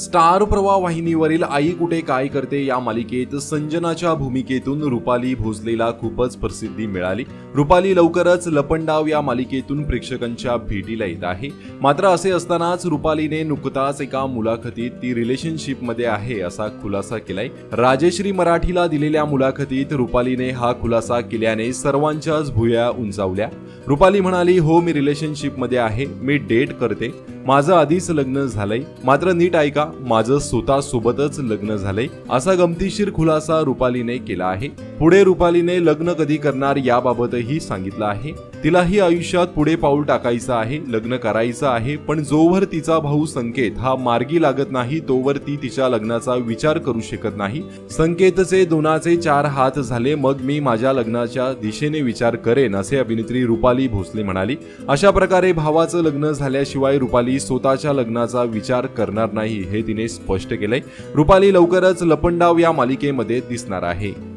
Star प्रवाह वाहिनीवरील आई कुठे काय करते या मालिकेत संजनाच्या भूमिकेतून रुपाली भोसलेला खूपच प्रसिद्धी मिळाली. रुपाली लवकरच लपंडाव या मालिकेतून प्रेक्षकांच्या भेटीला येत आहे. मात्र असे असतानाच रुपालीने नुकताच एका मुलाखतीत ती रिलेशनशिपमध्ये आहे असा खुलासा केलाय. राजेश्री मराठीला दिलेल्या मुलाखतीत रुपालीने हा खुलासा केल्याने सर्वांच्याच भुया उंचावल्या. रुपाली म्हणाली हो मी रिलेशनशिपमध्ये आहे. मी डेट करते. माझं आधीच लग्न झालंय. मात्र नीट ऐका माझं स्वतः सोबतच लग्न झालंय. असा गमतीशीर खुलासा रुपालीने केला आहे. पुढे रुपालीने लग्न कधी करणार याबाबतही सांगितलं आहे. तिलाही आयुष्यात पुढे पाऊल टाकायचं आहे लग्न करायचं आहे पण जोवर तिचा भाऊ संकेत हा मार्गी लागत नाही तोवर ती तिच्या लग्नाचा विचार करू शकत नाही. संकेतचे दोनाचे चार हात झाले मग मी माझ्या लग्नाच्या दिशेने विचार करेन असे अभिनेत्री रुपाली भोसले म्हणाली. अशा प्रकारे भावाचं लग्न झाल्याशिवाय रुपाली स्वतःच्या लग्नाचा विचार करणार नाही हे तिने स्पष्ट केलंय. रुपाली लवकरच लपंडाव या मालिकेमध्ये दिसणार आहे.